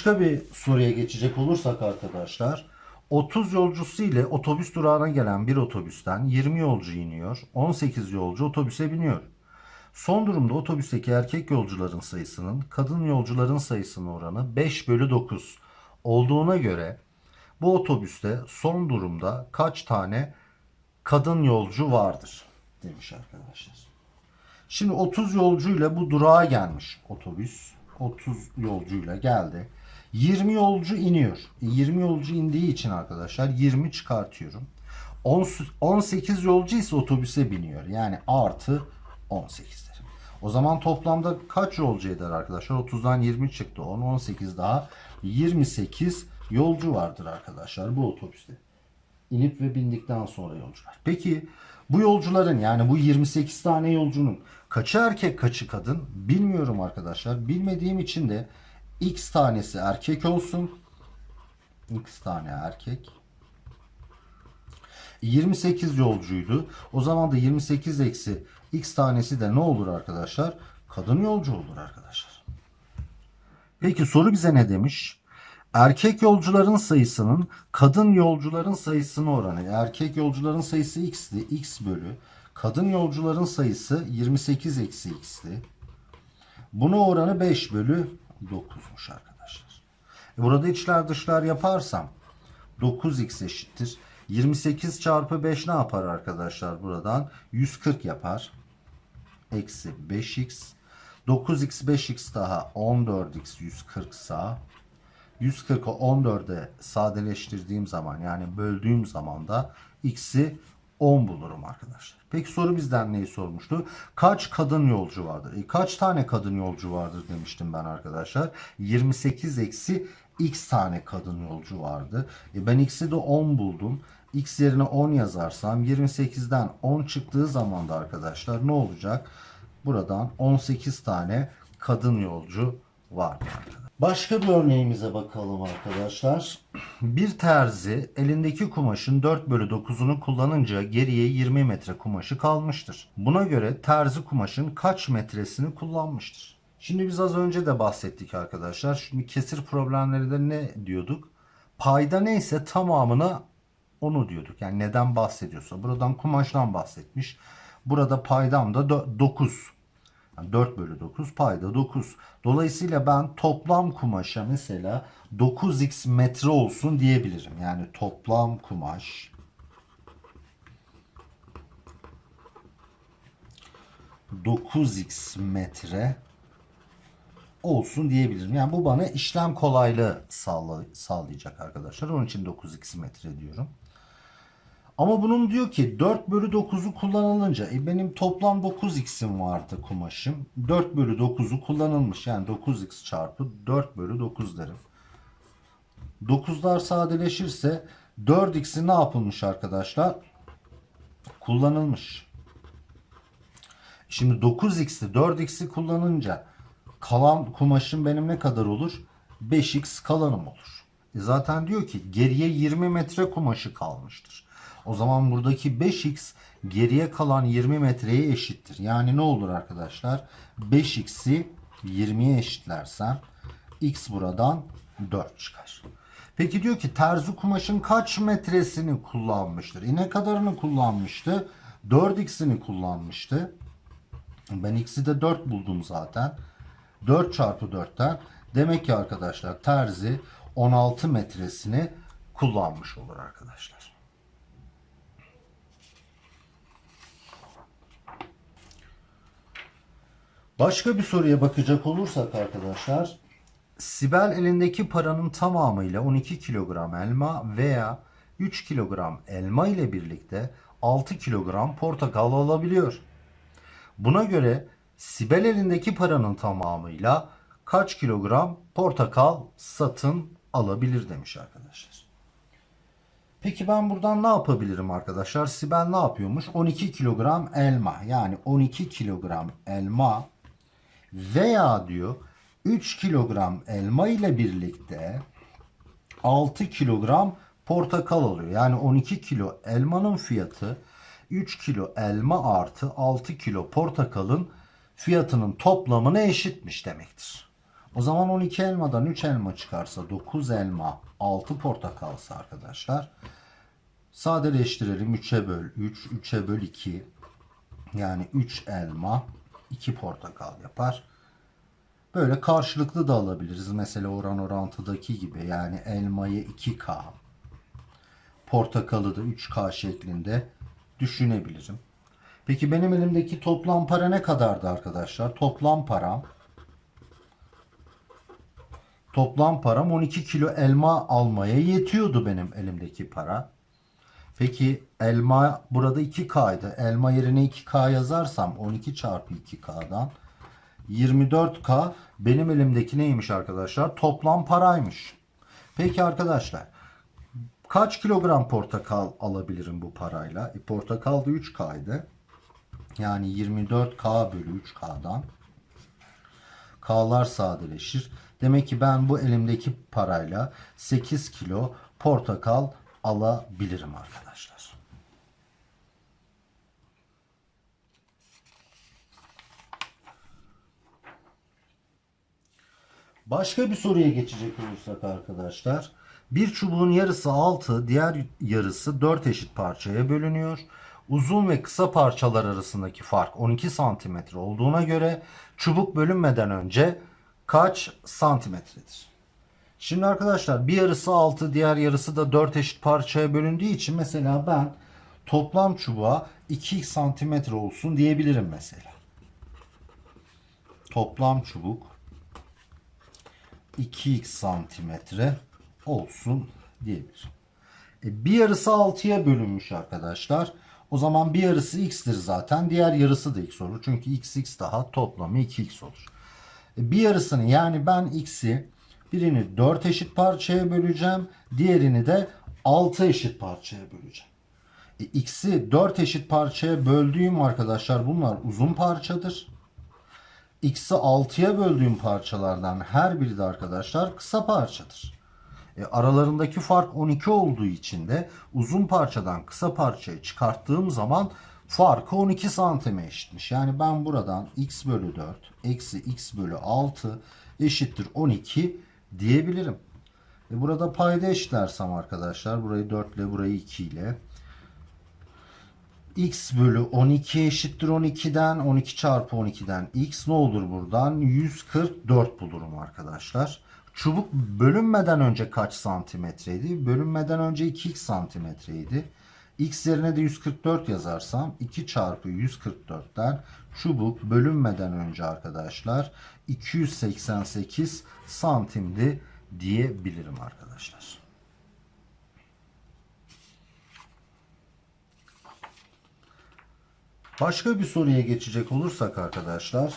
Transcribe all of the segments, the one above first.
Başka bir soruya geçecek olursak arkadaşlar. 30 yolcusu ile otobüs durağına gelen bir otobüsten 20 yolcu iniyor. 18 yolcu otobüse biniyor. Son durumda otobüsteki erkek yolcuların sayısının kadın yolcuların sayısının oranı 5 bölü 9 olduğuna göre bu otobüste son durumda kaç tane kadın yolcu vardır demiş arkadaşlar. Şimdi 30 yolcuyla bu durağa gelmiş otobüs. 30 yolcuyla geldi. 20 yolcu iniyor. E, 20 yolcu indiği için arkadaşlar 20 çıkartıyorum. 10 18 yolcu ise otobüse biniyor. Yani artı 18 derim. O zaman toplamda kaç yolcu eder arkadaşlar? 30'dan 20 çıktı. 10, 18 daha 28 yolcu vardır arkadaşlar bu otobüste. İnip ve bindikten sonra yolcular. Peki bu yolcuların yani bu 28 tane yolcunun kaçı erkek kaçı kadın bilmiyorum arkadaşlar. Bilmediğim için de x tanesi erkek olsun. x tane erkek. 28 yolcuydu. O zaman da 28 eksi x tanesi de ne olur arkadaşlar? Kadın yolcu olur arkadaşlar. Peki soru bize ne demiş? Erkek yolcuların sayısının kadın yolcuların sayısına oranı. Erkek yolcuların sayısı x'ti. x bölü. Kadın yolcuların sayısı 28 eksi x'ti. Buna oranı 5 bölü 9'muş arkadaşlar. E burada içler dışlar yaparsam 9x eşittir. 28 çarpı 5 ne yapar arkadaşlar buradan? 140 yapar. Eksi 5x. 9x 5x daha 14x 140 sağ. 140'ı 14'e sadeleştirdiğim zaman yani böldüğüm zaman da x'i 10 bulurum arkadaşlar. Peki soru bizden neyi sormuştu? Kaç kadın yolcu vardır? E, kaç tane kadın yolcu vardır demiştim ben arkadaşlar. 28 eksi x tane kadın yolcu vardı. E, ben x'i de 10 buldum. x yerine 10 yazarsam 28'den 10 çıktığı zaman da arkadaşlar ne olacak? Buradan 18 tane kadın yolcu arkadaşlar. Başka bir örneğimize bakalım arkadaşlar. Bir terzi elindeki kumaşın 4 bölü 9'unu kullanınca geriye 20 metre kumaşı kalmıştır. Buna göre terzi kumaşın kaç metresini kullanmıştır? Şimdi biz az önce de bahsettik arkadaşlar. Şimdi kesir problemlerinde ne diyorduk? Payda neyse tamamına onu diyorduk. Yani neden bahsediyorsa. Buradan kumaştan bahsetmiş. Burada paydam da 9. Yani 4 bölü 9 payda 9. Dolayısıyla ben toplam kumaşa mesela 9x metre olsun diyebilirim. Yani toplam kumaş 9x metre olsun diyebilirim. Yani bu bana işlem kolaylığı sağla, sağlayacak arkadaşlar. Onun için 9x metre diyorum. Ama bunun diyor ki 4 bölü 9'u kullanılınca e benim toplam 9x'im vardı kumaşım. 4 bölü 9'u kullanılmış. Yani 9x çarpı 4 bölü 9 derim. 9'lar sadeleşirse 4x'i ne yapılmış arkadaşlar? Kullanılmış. Şimdi 9x'i 4x'i kullanınca kalan kumaşım benim ne kadar olur? 5x kalanım olur. E zaten diyor ki geriye 20 metre kumaşı kalmıştır. O zaman buradaki 5x geriye kalan 20 metreye eşittir. Yani ne olur arkadaşlar? 5x'i 20'ye eşitlersem x buradan 4 çıkar. Peki diyor ki terzi kumaşın kaç metresini kullanmıştır? E ne kadarını kullanmıştı? 4x'ini kullanmıştı. Ben x'i de 4 buldum zaten. 4 çarpı 4'ten demek ki arkadaşlar terzi 16 metresini kullanmış olur arkadaşlar. Başka bir soruya bakacak olursak arkadaşlar Sibel elindeki paranın tamamıyla 12 kilogram elma veya 3 kilogram elma ile birlikte 6 kilogram portakal alabiliyor. Buna göre Sibel elindeki paranın tamamıyla kaç kilogram portakal satın alabilir demiş arkadaşlar. Peki ben buradan ne yapabilirim arkadaşlar? Sibel ne yapıyormuş? 12 kilogram elma yani 12 kilogram elma veya diyor 3 kilogram elma ile birlikte 6 kilogram portakal alıyor. Yani 12 kilo elmanın fiyatı 3 kilo elma artı 6 kilo portakalın fiyatının toplamına eşitmiş demektir. O zaman 12 elmadan 3 elma çıkarsa 9 elma 6 portakalsa arkadaşlar sadeleştirelim 3'e böl 3 3'e böl 2 yani 3 elma 2 portakal yapar. Böyle karşılıklı da alabiliriz. Mesela oran orantıdaki gibi yani elmayı 2K portakalı da 3K şeklinde düşünebilirim. Peki benim elimdeki toplam para ne kadardı arkadaşlar? Toplam param Toplam param 12 kilo elma almaya yetiyordu benim elimdeki para. Peki elma burada 2K'ydı. Elma yerine 2K yazarsam 12 çarpı 2K'dan 24K benim elimdeki neymiş arkadaşlar? Toplam paraymış. Peki arkadaşlar kaç kilogram portakal alabilirim bu parayla? E, portakal da 3K'ydı. Yani 24K bölü 3K'dan K'lar sadeleşir. Demek ki ben bu elimdeki parayla 8 kilo portakal alabilirim arkadaşlar. Başka bir soruya geçecek olursak arkadaşlar. Bir çubuğun yarısı 6, diğer yarısı 4 eşit parçaya bölünüyor. Uzun ve kısa parçalar arasındaki fark 12 santimetre olduğuna göre çubuk bölünmeden önce kaç santimetredir? Şimdi arkadaşlar bir yarısı 6 diğer yarısı da 4 eşit parçaya bölündüğü için mesela ben toplam çubuğa 2 santimetre olsun diyebilirim mesela. Toplam çubuk 2x santimetre olsun diyebilirim. E, bir yarısı 6'ya bölünmüş arkadaşlar. O zaman bir yarısı x'tir zaten. Diğer yarısı da x olur. Çünkü x x daha toplamı 2x olur. E, bir yarısını yani ben x'i birini 4 eşit parçaya böleceğim. Diğerini de 6 eşit parçaya böleceğim. E, x'i 4 eşit parçaya böldüğüm arkadaşlar bunlar uzun parçadır. X'i 6'ya böldüğüm parçalardan her biri de arkadaşlar kısa parçadır. E, aralarındaki fark 12 olduğu için de uzun parçadan kısa parçayı çıkarttığım zaman farkı 12 santime eşitmiş. Yani ben buradan x bölü 4 eksi x bölü 6 eşittir 12 diyebilirim. E, burada payda eşitlersem arkadaşlar burayı 4 ile burayı 2 ile x bölü 12 eşittir 12'den 12 çarpı 12'den x ne olur buradan 144 bulurum arkadaşlar. Çubuk bölünmeden önce kaç santimetreydi? Bölünmeden önce 2x santimetreydi. X yerine de 144 yazarsam 2 çarpı 144'ten çubuk bölünmeden önce arkadaşlar 288 santimdi diyebilirim arkadaşlar. Başka bir soruya geçecek olursak arkadaşlar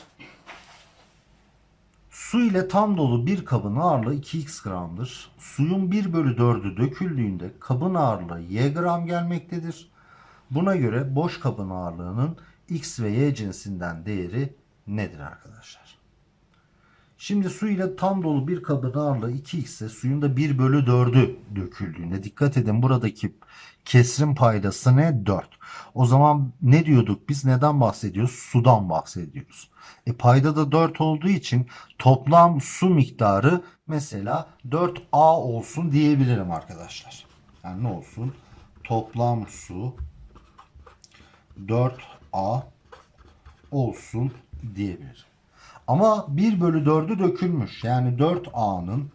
Su ile tam dolu bir kabın ağırlığı 2x gramdır. Suyun 1 bölü 4'ü döküldüğünde kabın ağırlığı y gram gelmektedir. Buna göre boş kabın ağırlığının x ve y cinsinden değeri nedir arkadaşlar? Şimdi su ile tam dolu bir kabın ağırlığı 2x ise suyun da 1 bölü 4'ü döküldüğünde dikkat edin buradaki kesrin paydası ne? 4. O zaman ne diyorduk biz? Neden bahsediyoruz? Sudan bahsediyoruz. E payda da 4 olduğu için toplam su miktarı mesela 4A olsun diyebilirim arkadaşlar. Yani ne olsun? Toplam su 4A olsun diyebilirim. Ama 1 bölü 4'ü dökülmüş. Yani 4A'nın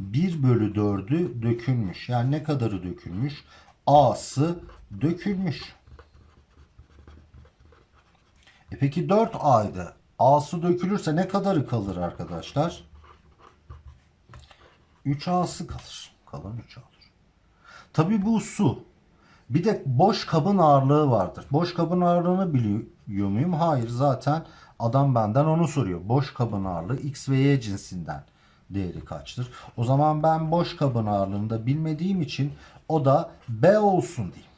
1 bölü 4'ü dökülmüş. Yani ne kadarı dökülmüş? A'sı dökülmüş. E peki 4A'ydı. A'sı dökülürse ne kadarı kalır arkadaşlar? 3A'sı kalır. Kalan 3A olur. Tabi bu su. Bir de boş kabın ağırlığı vardır. Boş kabın ağırlığını biliyor muyum? Hayır zaten adam benden onu soruyor. Boş kabın ağırlığı X ve Y cinsinden değeri kaçtır? O zaman ben boş kabın ağırlığını da bilmediğim için o da B olsun diyeyim.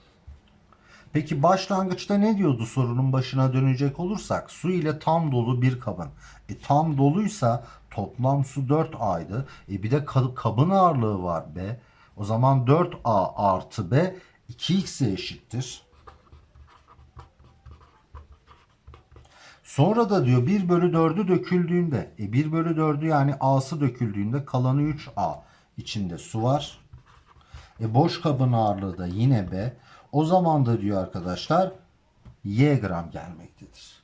Peki başlangıçta ne diyordu sorunun başına dönecek olursak? Su ile tam dolu bir kabın. E, tam doluysa toplam su 4A'ydı. E, bir de kabın ağırlığı var B. O zaman 4A artı B 2X'e eşittir. Sonra da diyor 1 bölü 4'ü döküldüğünde e 1 bölü 4'ü yani A'sı döküldüğünde kalanı 3A içinde su var. E boş kabın ağırlığı da yine B. O zaman da diyor arkadaşlar Y gram gelmektedir.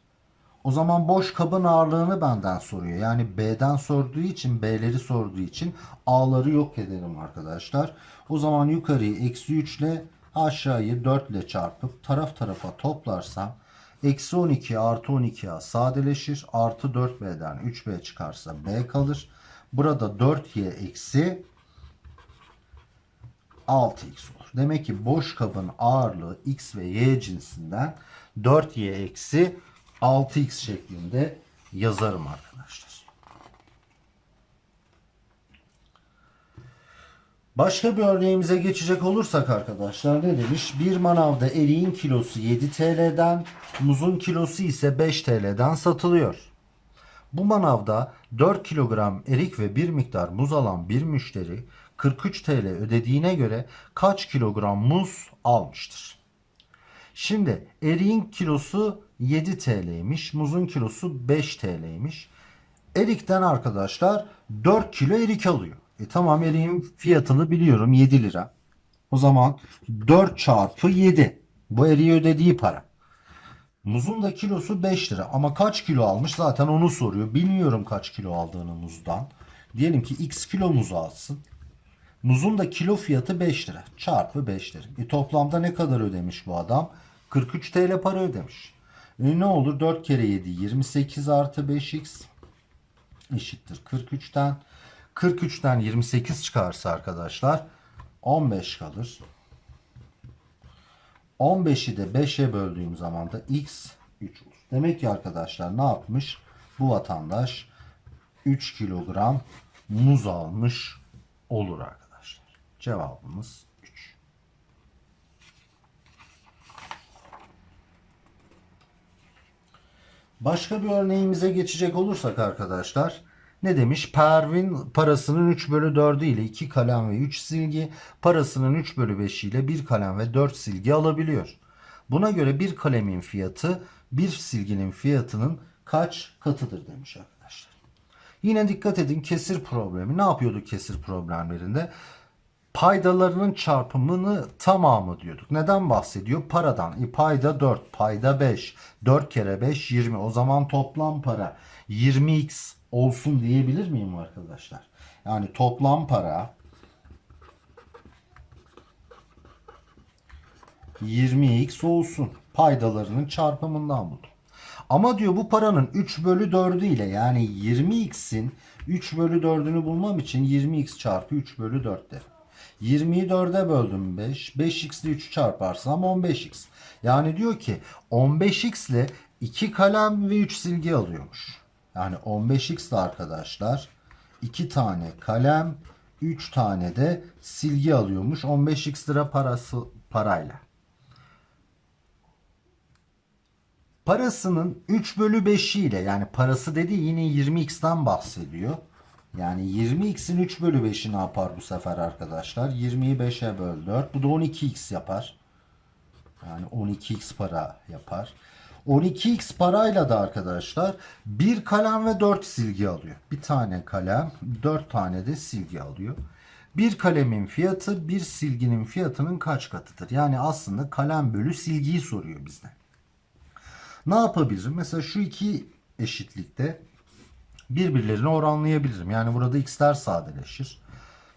O zaman boş kabın ağırlığını benden soruyor. Yani B'den sorduğu için, B'leri sorduğu için A'ları yok ederim arkadaşlar. O zaman yukarıyı eksi 3 ile aşağıyı 4 ile çarpıp taraf tarafa toplarsam eksi 12 artı 12A sadeleşir. Artı 4B'den 3B çıkarsa B kalır. Burada 4Y eksi 6x olur. Demek ki boş kabın ağırlığı x ve y cinsinden 4y eksi 6x şeklinde yazarım arkadaşlar. Başka bir örneğimize geçecek olursak arkadaşlar ne demiş? Bir manavda eriğin kilosu 7 TL'den, muzun kilosu ise 5 TL'den satılıyor. Bu manavda 4 kilogram erik ve bir miktar muz alan bir müşteri 43 TL ödediğine göre kaç kilogram muz almıştır? Şimdi eriğin kilosu 7 TL'ymiş, muzun kilosu 5 TL'ymiş. Erik'ten arkadaşlar 4 kilo erik alıyor. E tamam eriğin fiyatını biliyorum 7 lira. O zaman 4 çarpı 7. Bu eriği ödediği para. Muzun da kilosu 5 lira ama kaç kilo almış zaten onu soruyor. Bilmiyorum kaç kilo aldığını muzdan. Diyelim ki x kilo muz alsın. Muzun da kilo fiyatı 5 lira. Çarpı 5 lira. E toplamda ne kadar ödemiş bu adam? 43 TL para ödemiş. E ne olur? 4 kere 7 28 artı 5x eşittir 43'ten. 43'ten 28 çıkarsa arkadaşlar 15 kalır. 15'i de 5'e böldüğüm zaman da x 3 olur. Demek ki arkadaşlar ne yapmış? Bu vatandaş 3 kilogram muz almış olur arkadaşlar. Cevabımız 3. Başka bir örneğimize geçecek olursak arkadaşlar ne demiş? Pervin parasının 3 bölü 4'ü ile 2 kalem ve 3 silgi, parasının 3 bölü 5 ile 1 kalem ve 4 silgi alabiliyor. Buna göre bir kalemin fiyatı bir silginin fiyatının kaç katıdır demiş arkadaşlar. Yine dikkat edin kesir problemi. Ne yapıyorduk kesir problemlerinde? Paydalarının çarpımını tamamı diyorduk. Neden bahsediyor? Paradan. E, payda 4, payda 5. 4 kere 5 20. O zaman toplam para 20x olsun diyebilir miyim arkadaşlar? Yani toplam para 20x olsun. Paydalarının çarpımından buldum. Ama diyor bu paranın 3 bölü 4'ü ile yani 20x'in 3 bölü 4'ünü bulmam için 20x çarpı 3 bölü 4 derim. 20'yi 4'e böldüm 5. 5x ile 3 çarparsam 15x. Yani diyor ki 15x ile 2 kalem ve 3 silgi alıyormuş. Yani 15x de arkadaşlar 2 tane kalem 3 tane de silgi alıyormuş 15x lira parası parayla. Parasının 3 bölü 5'i ile yani parası dedi yine 20x'ten bahsediyor. Yani 20x'in 3 bölü 5'i ne yapar bu sefer arkadaşlar? 20'yi 5'e böl 4. Bu da 12x yapar. Yani 12x para yapar. 12x parayla da arkadaşlar bir kalem ve 4 silgi alıyor. Bir tane kalem 4 tane de silgi alıyor. Bir kalemin fiyatı bir silginin fiyatının kaç katıdır? Yani aslında kalem bölü silgiyi soruyor bizden. Ne yapabilirim? Mesela şu iki eşitlikte birbirlerini oranlayabilirim. Yani burada x'ler sadeleşir.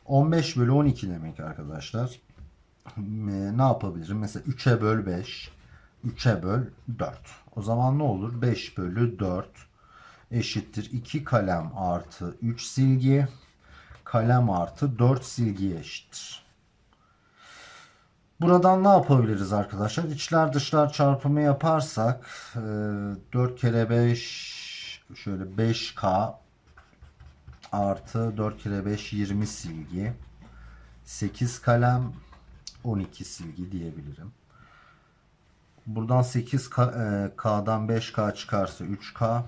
15 bölü 12 demek arkadaşlar. E, Ne yapabilirim? Mesela 3'e böl 5. 3'e böl 4. O zaman ne olur? 5 bölü 4 eşittir 2 kalem artı 3 silgi. Kalem artı 4 silgiye eşittir. Buradan ne yapabiliriz arkadaşlar? İçler dışlar çarpımı yaparsak e, 4 kere 5 şöyle 5K artı 4 kere 5 20 silgi 8 kalem 12 silgi diyebilirim. Buradan 8K'dan 5K çıkarsa 3K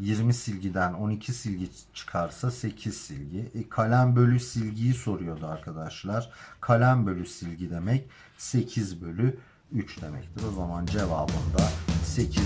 20 silgiden 12 silgi çıkarsa 8 silgi. E, kalem bölü silgiyi soruyordu arkadaşlar. Kalem bölü silgi demek 8 bölü 3 demektir. O zaman cevabım da 8 bölü